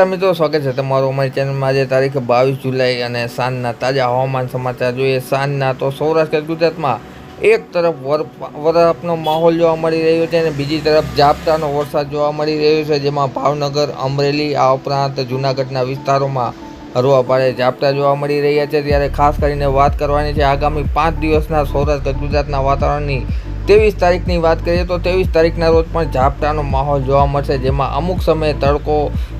મિત્રો, સ્વાગત છે તમારું અમારી ચેનલમાં આજે તારીખ બાવીસ જુલાઈ અને સાંજના તાજા હવામાન સમાચાર જોઈએ. સાંજના તો સૌરાષ્ટ્ર ગુજરાતમાં એક તરફ વર વરફનો માહોલ જોવા મળી રહ્યો છે અને બીજી તરફ ઝાપટાનો વરસાદ જોવા મળી રહ્યો છે, જેમાં ભાવનગર, અમરેલી, આ ઉપરાંત જૂનાગઢના વિસ્તારોમાં હરવા પાડે ઝાપટા જોવા મળી રહ્યા છે. ત્યારે ખાસ કરીને વાત કરવાની છે, આગામી પાંચ દિવસના સૌરાષ્ટ્ર ગુજરાતના વાતાવરણની ત્રેવીસ તારીખની વાત કરીએ તો ત્રેવીસ તારીખના રોજ પણ ઝાપટાનો માહોલ જોવા મળશે, જેમાં અમુક સમયે તડકો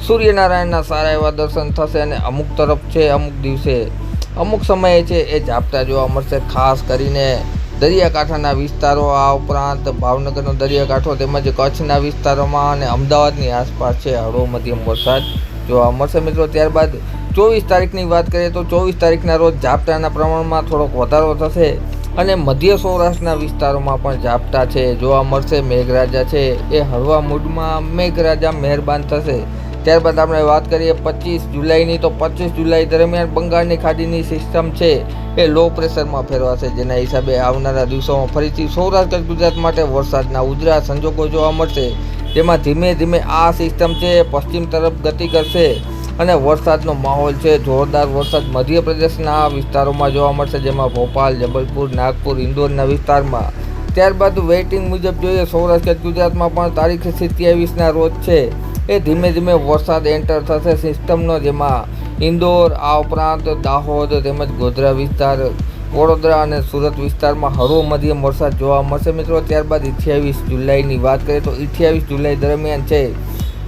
સૂર્યનારાયણના સારા એવા દર્શન થશે અને અમુક તરફ છે અમુક દિવસે. અમુક સમયે છે એ ઝાપટા જોવા મળશે, ખાસ કરીને દરિયાકાંઠાના વિસ્તારો, આ ઉપરાંત ભાવનગરનો દરિયાકાંઠો તેમજ કચ્છના વિસ્તારોમાં અને અમદાવાદની આસપાસ છે હળવો મધ્યમ વરસાદ જોવા મળશે. મિત્રો, ત્યારબાદ ચોવીસ તારીખની વાત કરીએ તો ચોવીસ તારીખના રોજ ઝાપટાના પ્રમાણમાં થોડોક વધારો થશે. અને મધ્ય સૌરાષ્ટ્રના વિસ્તારોમાં પણ ઝાપટા છે. જોવા મળશે મેઘરાજા છે. એ હળવા મૂડમાં મેઘરાજા મહેરબાન થશે. ત્યારબાદ આપણે વાત કરીએ પચીસ જુલાઈની તો પચીસ જુલાઈ દરમિયાન બંગાળની ખાડીની સિસ્ટમ છે. એ લો પ્રેશરમાં ફેરવાશે. જેના હિસાબે આવનારા દિવસોમાં ફરીથી સૌરાષ્ટ્ર ગુજરાત માટે વરસાદના ઉજળા સંજોગો જોવા મળશે. જેમાં ધીમે ધીમે આ સિસ્ટમ છે પશ્ચિમ તરફ ગતિ કરશે. અને વરસાદનો માહોલ છે. જોરદાર વરસાદ મધ્યપ્રદેશના વિસ્તારોમાં જોવા મળશે, જેમાં ભોપાલ, જબલપુર, નાગપુર, ઇન્દોરના વિસ્તારમાં. ત્યારબાદ વેઇટિંગ મુજબ જોઈએ, સૌરાષ્ટ્ર, ગુજરાતમાં પણ તારીખ સિત્યાવીસના રોજ છે. એ ધીમે ધીમે વરસાદ એન્ટર થશે સિસ્ટમનો, જેમાં ઇન્દોર, આ ઉપરાંત દાહોદ તેમજ ગોધરા વિસ્તાર, વડોદરા અને સુરત વિસ્તારમાં હળવો મધ્યમ વરસાદ જોવા મળશે મિત્રો. ત્યારબાદ અઠ્યાવીસ જુલાઈની વાત કરીએ તો અઠ્યાવીસ જુલાઈ દરમિયાન છે.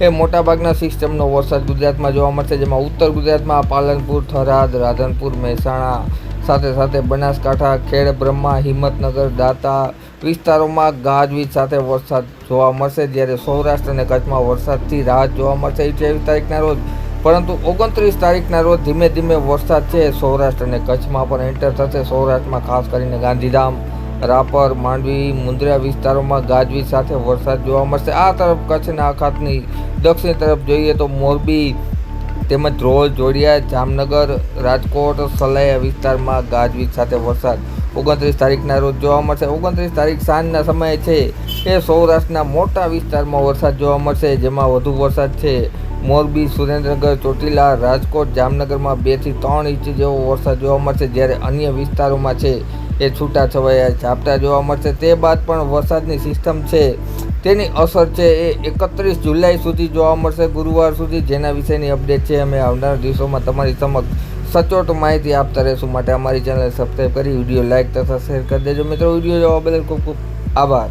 એ મોટાભાગના સિસ્ટમનો વરસાદ ગુજરાતમાં જોવા મળશે, જેમાં ઉત્તર ગુજરાતમાં પાલનપુર, થરાદ, રાધનપુર, મહેસાણા સાથે સાથે બનાસકાંઠા, ખેડ, બ્રહ્મા, હિંમતનગર, દાતા વિસ્તારોમાં ગાજવીજ સાથે વરસાદ જોવા મળશે, જ્યારે સૌરાષ્ટ્ર અને કચ્છમાં વરસાદથી રાહત જોવા મળશે અઠ્યાવીસ તારીખના રોજ. પરંતુ ઓગણત્રીસ તારીખના રોજ ધીમે ધીમે વરસાદ છે, સૌરાષ્ટ્ર અને કચ્છમાં પણ એન્ટર થશે, સૌરાષ્ટ્રમાં ખાસ કરીને ગાંધીધામ. રાપર, માંડવી, મુંદ્રા વિસ્તારોમાં ગાજવીજ સાથે વરસાદ જોવા મળશે. આ તરફ કચ્છના અખાતની દક્ષિણ તરફ જોઈએ તો મોરબી તેમજ ધ્રોલ જોડિયા, જામનગર, રાજકોટ, સલાયા વિસ્તારમાં ગાજવીજ સાથે વરસાદ. ઓગણત્રીસ તારીખના રોજ જોવા મળશે. ઓગણત્રીસ તારીખ સાંજના સમયે છે એ સૌરાષ્ટ્રના મોટા વિસ્તારમાં વરસાદ જોવા મળશે, જેમાં વધુ વરસાદ છે. મોરબી, સુરેન્દ્રનગર, ચોટીલા, રાજકોટ, જામનગરમાં બેથી ત્રણ ઇંચ જેવો વરસાદ જોવા મળશે જ્યારે અન્ય વિસ્તારોમાં છે એ છૂટા છવાયા ઝાપટા જોવા મળશે. તે બાદ પણ વરસાદની સિસ્ટમ છે તેની અસર છે એ એકત્રીસ જુલાઈ સુધી જોવા મળશે ગુરુવાર સુધી. જેના વિશેની અપડેટ છે અમે આવનારા દિવસોમાં તમારી સમક્ષ સચોટ માહિતી આપતા રહેશું. માટે અમારી ચેનલ સબસ્ક્રાઈબ કરી વીડિયો લાઇક તથા શેર કરી દેજો. મિત્રો, વીડિયો જોવા બદલ ખૂબ ખૂબ આભાર.